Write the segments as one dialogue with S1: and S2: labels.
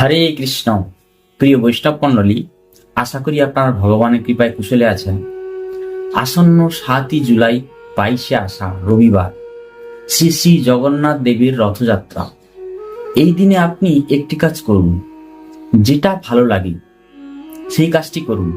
S1: হরে কৃষ্ণ। প্রিয় বৈষ্ণব মণ্ডলী আশা করি আপনারা ভগবানের কৃপায় কুশলে আছেন। আসন্ন সাতই জুলাই, বাইশে আসা রবিবার, শ্রী শ্রী জগন্নাথ দেবীর রথযাত্রা। এই দিনে আপনি একটি কাজ করুন, যেটা ভালো লাগে, সেই কাজটি করুন।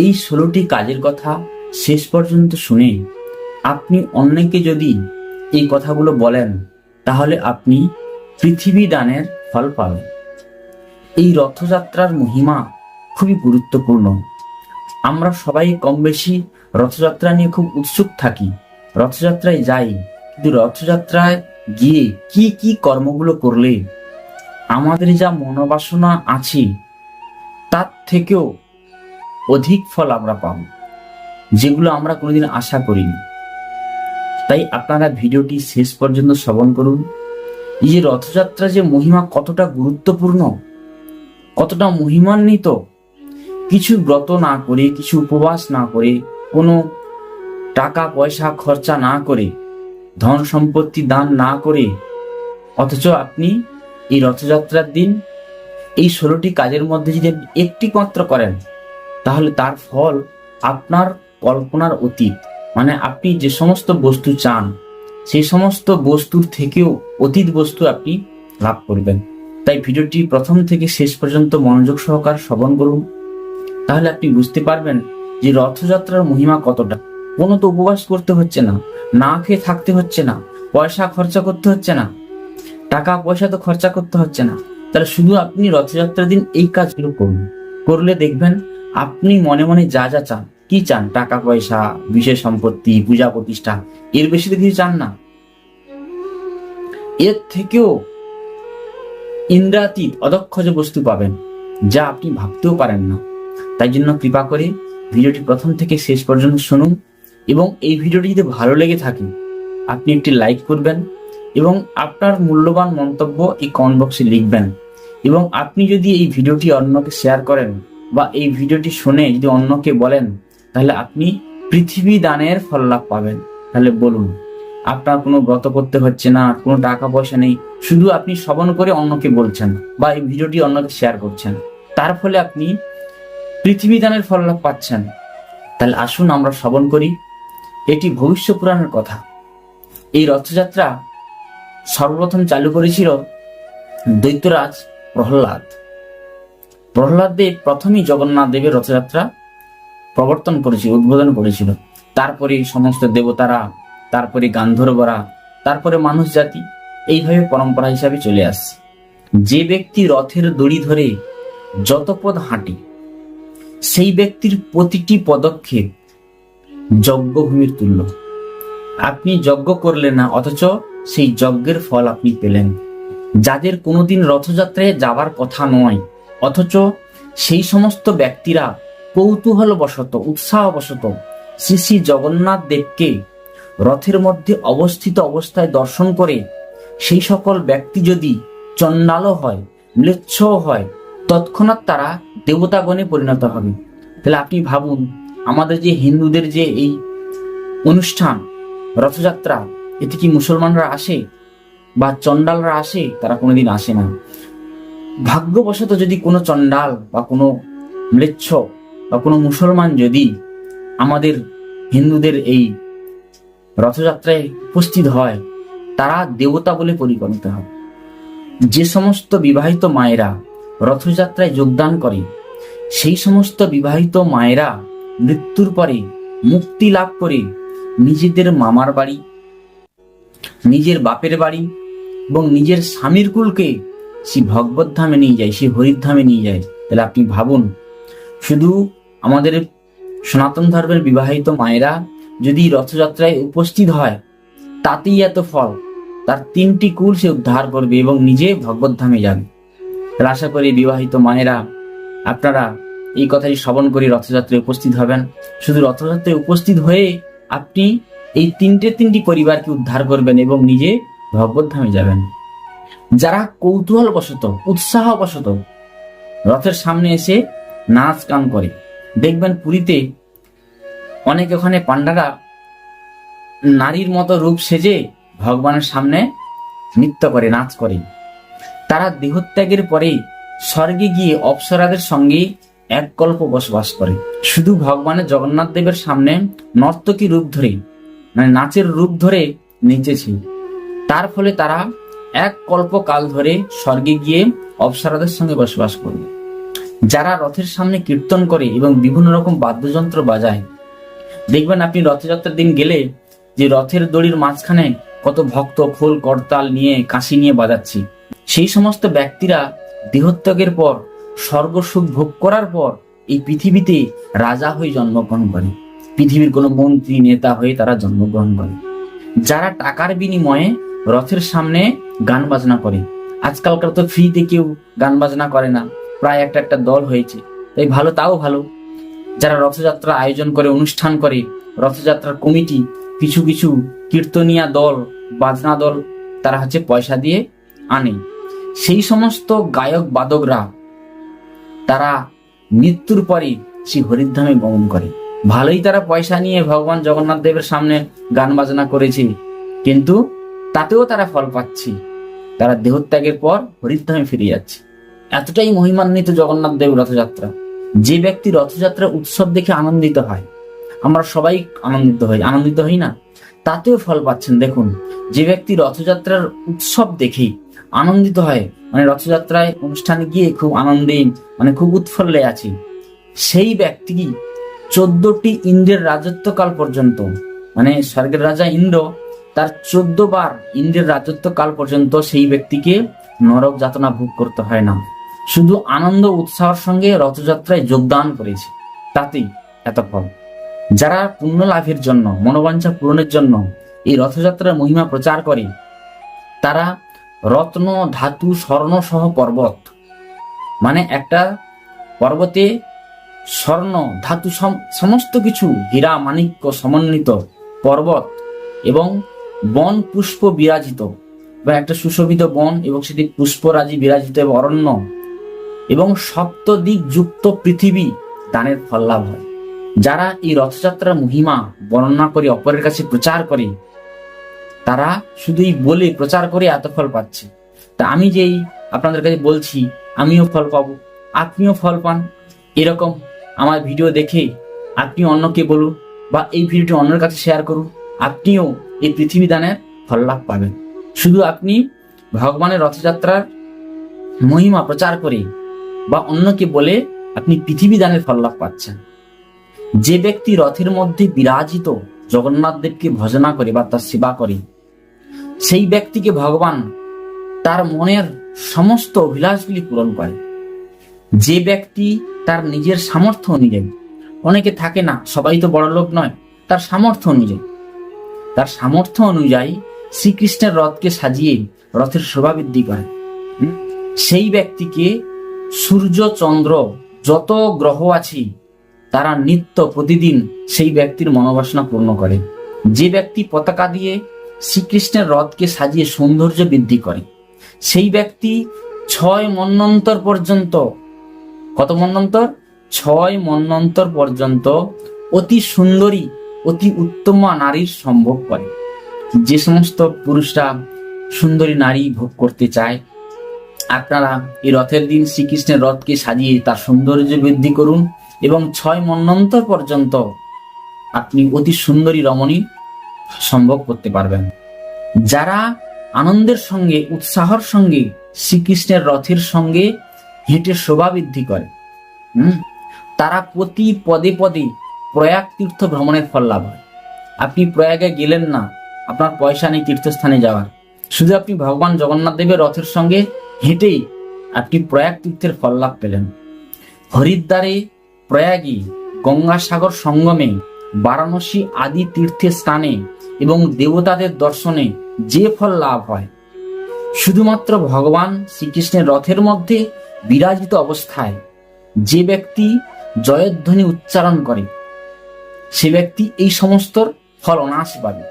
S1: এই ষোলোটি কাজের কথা শেষ পর্যন্ত শুনে আপনি অন্যকে যদি এই কথাগুলো বলেন, তাহলে আপনি পৃথিবী দানের ফল পাবেন। এই রথযাত্রার মহিমা খুবই গুরুত্বপূর্ণ। আমরা সবাই কম বেশি রথযাত্রা নিয়ে খুব উৎসুক থাকি। রথযাত্রায় যাই, কিন্তু রথযাত্রায় গিয়ে কি কি কর্মগুলো করলে আমাদের যা মনোবাসনা আছে, তার থেকেও অধিক ফল আমরা পাব, যেগুলো আমরা কোনোদিন আশা করিনি। তাই আপনারা ভিডিওটি শেষ পর্যন্ত শ্রবণ করুন। এই যে রথযাত্রা যে মহিমা কতটা গুরুত্বপূর্ণ কতটা মহিমান্বিত? কিছু ব্রত না করে, কিছু উপবাস না করে, কোনো টাকা, পয়সা, খরচা না করে, ধন সম্পত্তি দান না করে, অথচ আপনি এই রথযাত্রার দিন এই ষোলোটি কাজের মধ্যে যদি একটি মাত্র করেন, তাহলে তার ফল আপনার কল্পনার অতীত। মানে আপনি যে সমস্ত বস্তু চান, সেই সমস্ত বস্তুর থেকেও অতীত বস্তু আপনি লাভ করবেন। তাই ভিডিওটি প্রথম থেকে শেষ পর্যন্ত মনোযোগ সহকার শ্রবণ করুন। তাহলে আপনি বুঝতে পারবেন যে রথযাত্রার মহিমা কতটা। কোনো তো উপবাস করতে হচ্ছে না না খেয়ে থাকতে হচ্ছে না, পয়সা খরচা করতে হচ্ছে না, টাকা পয়সা তো খরচা করতে হচ্ছে না। তাহলে শুধু আপনি রথযাত্রার দিন এই কাজগুলো করুন। করলে দেখবেন আপনি মনে মনে যা যা চান, কি চান? টাকা পয়সা, বিশেষ সম্পত্তি, পূজা প্রতিষ্ঠা, এর বেশি তো কিছু চান না। এর থেকেও ইন্দ্রাতীত অদক্ষজ বস্তু পাবেন, যা আপনি ভাবতেও পারেন না। তাই জন্য কৃপা করে ভিডিওটি প্রথম থেকে শেষ পর্যন্ত শুনুন এবং এই ভিডিওটি যদি ভালো লেগে থাকে, আপনি একটি লাইক করবেন এবং আপনার মূল্যবান মন্তব্য এই কমেন্ট বক্সে লিখবেন এবং আপনি যদি এই ভিডিওটি অন্যকে শেয়ার করেন বা এই ভিডিওটি শুনে যদি অন্যকে বলেন, তাহলে আপনি পৃথিবী দানের ফল লাভ পাবেন। তাহলে বলুন, আপনার কোনো ব্রত করতে হচ্ছে না, কোনো টাকা পয়সা নেই শুধু আপনি শ্রবণ করে অন্যকে বলছেন বা এই ভিডিওটি অন্যকে শেয়ার করছেন। তার ফলে আপনি পৃথিবী দানের ফল লাভ পাচ্ছেন। তাহলে আসুন আমরা শ্রবণ করি। এটি ভবিষ্য পুরাণের কথা। এই রথযাত্রা সর্বপ্রথম চালু করেছিল দৈত্যরাজ প্রহ্লাদ। প্রহ্লাদ দেব প্রথমেই জগন্নাথ দেবের রথযাত্রা প্রবর্তন করেছিল, উদ্বোধন করেছিল। তারপরে সমস্ত দেবতারা, তারপরে গান্ধর্বরা, তারপরে মানুষ জাতি এইভাবে পরম্পরা হিসাবে চলে আসছে। যে ব্যক্তি রথের দড়ি ধরে যত পদ হাঁটে, সেই ব্যক্তির প্রতিটি পদক্ষেপ যজ্ঞভূমির তুল্য। আপনি যজ্ঞ করলেন না, অথচ সেই যজ্ঞের ফল আপনি পেলেন। যাদের কোনোদিন রথযাত্রায় যাবার কথা নয়, অথচ সেই সমস্ত ব্যক্তিরা কৌতূহলবশত, উৎসাহবশত শ্রী শ্রী জগন্নাথ দেবকে রথের মধ্যে অবস্থিত অবস্থায় দর্শন করে সেই সকল ব্যক্তি যদি চণ্ডালও হয়, ম্লেচ্ছও হয়, তৎক্ষণাৎ তারা দেবতাগণে পরিণত হবে। তাহলে আপনি ভাবুন, আমাদের যে হিন্দুদের যে এই অনুষ্ঠান, রথযাত্রা, এতে কি মুসলমানরা আসে বা চণ্ডালরা আসে? তারা কোনোদিন আসে না। ভাগ্যবশত যদি কোনো চণ্ডাল বা কোনো ম্লেচ্ছ বা কোনো মুসলমান যদি আমাদের হিন্দুদের এই রথযাত্রায় উপস্থিত হয় তারা দেবতা বলে পরিগণিত হয়। যে সমস্ত বিবাহিত মায়েরা রথযাত্রায় যোগদান করে, সেই সমস্ত বিবাহিত মায়েরা মৃত্যুর পরে মুক্তি লাভ করে নিজেদের মামার বাড়ি, নিজের বাপের বাড়ি এবং নিজের স্বামীর কুলকে সে ভগবত ধামে নিয়ে যায় সে হরির ধামে নিয়ে যায়। তাহলে আপনি ভাবুন, শুধু আমাদের সনাতন ধর্মের বিবাহিত মায়েরা যদি রথযাত্রায় উপস্থিত হয়, তাতেই এত ফল। তার তিনটি কুল সে উদ্ধার করবে এবং নিজে ভগবত ধামে যাবে আশা করি বিবাহিত মায়েরা, আপনারা এই কথাটি শ্রবণ করে রথযাত্রায় উপস্থিত হবেন। শুধু রথযাত্রায় উপস্থিত হয়ে আপনি এই তিনটে তিনটি পরিবারকে উদ্ধার করবেন এবং নিজে ভগবত ধামে যাবেন। যারা কৌতূহল বশত উৎসাহ বশত রথের সামনে এসে নাচ গান করে, দেখবেন পুরীতে অনেক ওখানে পান্ডারা নারীর মতো রূপ সেজে ভগবানের সামনে নৃত্য করে, নাচ করে। তারা দেহত্যাগের পরে স্বর্গে গিয়ে অপ্সরাদের সঙ্গে এক কল্প বসবাস করে। শুধু ভগবানের জগন্নাথ দেবের সামনে নর্তকী রূপ ধরে মানে নাচের রূপ ধরে নেচেছে। তার ফলে তারা এক কল্প কাল ধরে স্বর্গে গিয়ে অপ্সরাদের সঙ্গে বসবাস করবে যারা রথের সামনে কীর্তন করে এবং বিভিন্ন রকম বাদ্যযন্ত্র বাজায়, দেখবেন আপনি রথযাত্রার দিন গেলে যে রথের দড়ির মাঝখানে কত ভক্ত খোল করতাল নিয়ে, কাশি নিয়ে বাজাচ্ছি। সেই সমস্ত ব্যক্তিরা দেহত্যাগের পর স্বর্গ সুখ ভোগ করার পর, এই পৃথিবীতে রাজা হয়ে জন্মগ্রহণ করে। পৃথিবীর কোনো মন্ত্রী, নেতা হয়ে তারা জন্মগ্রহণ করে। যারা টাকার বিনিময়ে রথের সামনে গান বাজনা করে। আজকালকার তো ফ্রিতে কেউ গান বাজনা করে না। প্রায় একটা একটা দল হয়েছে। তাই ভালো, তাও ভালো। যারা রথযাত্রা আয়োজন করে, অনুষ্ঠান করে, রথযাত্রার কমিটি কিছু কিছু কীর্তনিয়া দল, বাজনা দল তারা হচ্ছে পয়সা দিয়ে আনে। সেই সমস্ত গায়ক, বাদকরা তারা মৃত্যুর পরে সেই হরিধামে গমন করে। ভালোই তারা পয়সা নিয়ে ভগবান জগন্নাথ দেবের সামনে গান বাজনা করেছে, কিন্তু তাতেও তারা ফল পাচ্ছে। তারা দেহত্যাগের পর হরিধামে ফিরে যাচ্ছে। এতটাই মহিমান্বিত জগন্নাথ দেব রথযাত্রা। যে ব্যক্তি রথযাত্রা উৎসব দেখে আনন্দিত হয় আমরা সবাই আনন্দিত হই। আনন্দিত হই না? তাতেও ফল পাচ্ছেন। দেখুন, যে ব্যক্তি রথযাত্রার উৎসব দেখেই আনন্দিত হয় মানে রথযাত্রায় অনুষ্ঠানে গিয়ে খুব আনন্দে মানে খুব উৎফুল্লে আছি, সেই ব্যক্তি চোদ্দটি ইন্দ্রের রাজত্বকাল পর্যন্ত মানে স্বর্গের রাজা ইন্দ্র, তার চোদ্দ বার ইন্দ্রের রাজত্বকাল পর্যন্ত সেই ব্যক্তিকে নরক যাতনা ভোগ করতে হয় না। শুধু আনন্দ উৎসাহের সঙ্গে রথযাত্রায় যোগদান করেছে। তাতেই এত ফল। যারা পুণ্য লাভের জন্য, মনোবাঞ্ছা পূরণের জন্য এই রথযাত্রার মহিমা প্রচার করে, তারা রত্ন, ধাতু, স্বর্ণ সহ পর্বত। মানে একটা পর্বতে স্বর্ণ, ধাতু সম- সমস্ত কিছু, হীরা, মাণিক্য, সমন্বিত পর্বত এবং বন পুষ্প বিরাজিত। বা একটা সুশোভিত বন এবং সেটি পুষ্পরাজি বিরাজিত অরণ্য এবং সপ্তদিক যুক্ত পৃথিবী দানের ফল লাভ হয়। যারা এই রথযাত্রার মহিমা বর্ণনা করে, অপরের কাছে প্রচার করে, তারা শুধুই বলে প্রচার করে এত ফল পাচ্ছে। তা আমি যেই আপনাদের কাছে বলছি, আমিও ফল পাবো, আপনিও ফল পান, এরকম আমার ভিডিও দেখে আপনি অন্যকে বলুন বা এই ভিডিওটি অন্যের কাছে শেয়ার করুন, আপনিও এই পৃথিবী দানের ফল লাভ পাবেন। শুধু আপনি ভগবানের রথযাত্রার মহিমা প্রচার করে বা অন্যকে বলে আপনি পৃথিবী দানের ফল লাভ পাচ্ছেন। যে ব্যক্তি রথের মধ্যে বিরাজিত জগন্নাথ দেবকে ভজনা করে বা তার সেবা করে, সেই ব্যক্তিকে ভগবান তার মনের সমস্ত অভিলাষগুলি পূরণ করে। যে ব্যক্তি তার নিজের সামর্থ্য অনুযায়ী, অনেকে থাকে না, সবাই তো বড় লোক নয়, তার সামর্থ্য অনুযায়ী। তার সামর্থ্য অনুযায়ী শ্রীকৃষ্ণের রথকে সাজিয়ে রথের শোভা বৃদ্ধি করে। সেই ব্যক্তিকে সূর্য, চন্দ্র যত গ্রহ আছে তারা নিত্য প্রতিদিন সেই ব্যক্তির মনোবাসনা পূর্ণ করে। যে ব্যক্তি পতাকা দিয়ে শ্রীকৃষ্ণের রথকে সাজিয়ে সৌন্দর্য বৃদ্ধি করে, সেই ব্যক্তি ছয় মন্বন্তর পর্যন্ত, কত মন্বন্তর ছয় মন্বন্তর পর্যন্ত অতি সুন্দরী, অতি উত্তমা নারীর সম্ভব করে। যে সমস্ত পুরুষরা সুন্দরী নারী ভোগ করতে চায়, আপনারা এই রথের দিন শ্রীকৃষ্ণের রথকে সাজিয়ে তার সৌন্দর্য বৃদ্ধি করুন। এবং ছয় মন্বন্তর পর্যন্ত আপনি অতি সুন্দরী রমণী সম্ভব করতে পারবেন। যারা আনন্দের সঙ্গে, উৎসাহর সঙ্গে, শ্রীকৃষ্ণের রথের সঙ্গে হেঁটে শোভা বৃদ্ধি করে, হুম? তারা প্রতি পদে পদে প্রয়াগ তীর্থ ভ্রমণের ফল লাভ হয়। আপনি প্রয়াগে গেলেন না, আপনার পয়সা নেই তীর্থস্থানে যাওয়ার। শুধু আপনি ভগবান জগন্নাথ দেবের রথের সঙ্গে হেঁটেই আপনি প্রয়াগ তীর্থের ফল লাভ পেলেন। হরিদ্বারে প্রয়াগী গঙ্গাসাগর সঙ্গমে, বারাণসী আদি তীর্থের স্থানে এবং দেবতাদের দর্শনে যে ফল লাভ হয়। শুধুমাত্র ভগবান শ্রীকৃষ্ণের রথের মধ্যে বিরাজিত অবস্থায় যে ব্যক্তি জয়ধ্বনি উচ্চারণ করে, সে ব্যক্তি এই সমস্ত ফল অনায়াসে পাবে।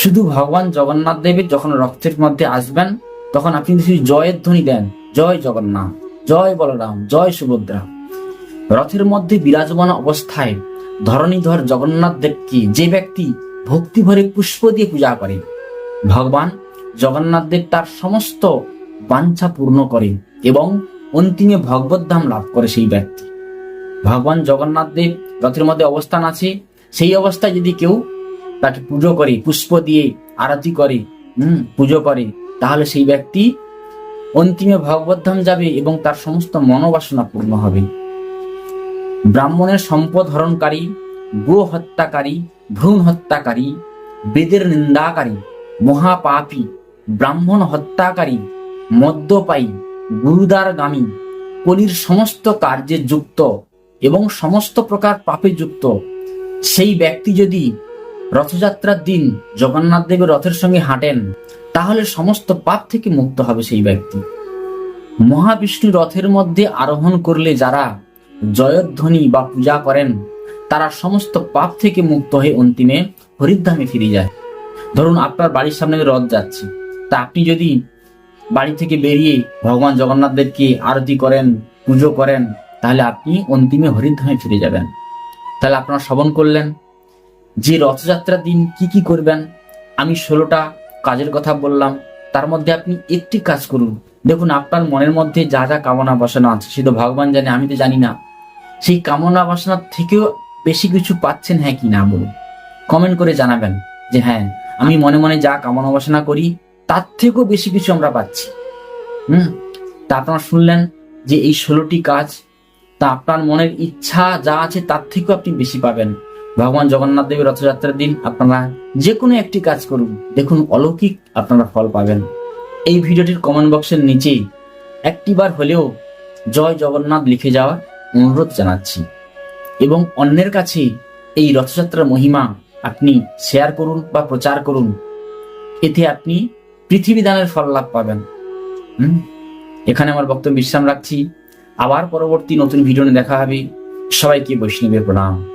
S1: শুধু ভগবান জগন্নাথ দেবের যখন রক্তের মধ্যে আসবেন, তখন আপনি যদি জয়ের ধ্বনি দেন, জয় জগন্নাথ, জয় বলরাম, জয় সুভদ্রা। রথের মধ্যে বিরাজমান অবস্থায় ধরণীধর জগন্নাথ দেবকে যে ব্যক্তি ভক্তি ভরে পুষ্প দিয়ে পূজা করে, ভগবান জগন্নাথ দেব তার সমস্ত বাঞ্ছা পূর্ণ করে এবং অন্তিমে ভগবত ধাম লাভ করে সেই ব্যক্তি। ভগবান জগন্নাথ দেব রথের মধ্যে অবস্থান আছে। সেই অবস্থায় যদি কেউ তাকে পুজো করে, পুষ্প দিয়ে আরতি করে, হুম, পুজো করে, তাহলে সেই ব্যক্তি অন্তিমে ভগবত ধাম যাবে এবং তার সমস্ত মনোবাসনা পূর্ণ হবে। ব্রাহ্মণের সম্পদ হরণকারী গো হত্যাকারী, ভ্রূণ হত্যাকারী, বেদের নিন্দাকারী, মহাপাপী, ব্রাহ্মণ হত্যাকারী, মদ্যপায়ী, গুরুদারগামী, কলির সমস্ত কার্যে যুক্ত এবং সমস্ত প্রকার পাপে যুক্ত। সেই ব্যক্তি যদি রথযাত্রার দিন জগন্নাথ দেবের রথের সঙ্গে হাঁটেন, তাহলে সমস্ত পাপ থেকে মুক্ত হবে সেই ব্যক্তি। মহাবিষ্ণু রথের মধ্যে আরোহণ করলে যারা জয়ধ্বনি বা পূজা করেন, তারা সমস্ত পাপ থেকে মুক্ত হয়ে অন্তিমে হরিদ্ধামে ফিরে যায়। ধরুন আপনার বাড়ির সামনে রথ যাচ্ছে, তা আপনি যদি বাড়ি থেকে বেরিয়ে ভগবান জগন্নাথদেরকে আরতি করেন, পুজো করেন, তাহলে আপনি অন্তিমে হরিদ্ধামে ফিরে যাবেন। তাহলে আপনারা শ্রবণ করলেন, যে রথযাত্রার দিন কি কি করবেন? আমি ষোলোটা কাজের কথা বললাম, তার মধ্যে আপনি একটি কাজ করুন। দেখুন, আপনার মনের মধ্যে যা যা কামনা বাসনা আছে, সে তো ভগবান জানে, আমি তো জানি না। সেই কামনা বাসনা থেকেও বেশি কিছু পাচ্ছেন হ্যাঁ কি না বলুন? কমেন্ট করে জানাবেন যে হ্যাঁ আমি মনে মনে যা কামনা বাসনা করি, তার থেকেও বেশি কিছু আমরা পাচ্ছি। হুম? তা আপনারা শুনলেন যে এই ষোলোটি কাজ, তা আপনার মনের ইচ্ছা যা আছে তার থেকেও আপনি বেশি পাবেন। ভগবান জগন্নাথ দেবের রথযাত্রার দিন আপনারা যে কোনো একটি কাজ করুন, দেখুন অলৌকিক আপনারা ফল পাবেন। এই ভিডিওটির কমেন্ট বক্সের নিচে একটিবার হলেও জয় জগন্নাথ লিখে যাওয়ার অনুরোধ জানাচ্ছি। এবং অন্যের কাছে এই রথযাত্রার মহিমা আপনি শেয়ার করুন বা প্রচার করুন। এতে আপনি পৃথিবী দানের ফল লাভ পাবেন। এখানে আমার বক্তব্য বিশ্রাম রাখছি। আবার পরবর্তী নতুন ভিডিও দেখা হবে। সবাইকে বৈষ্ণবের প্রণাম।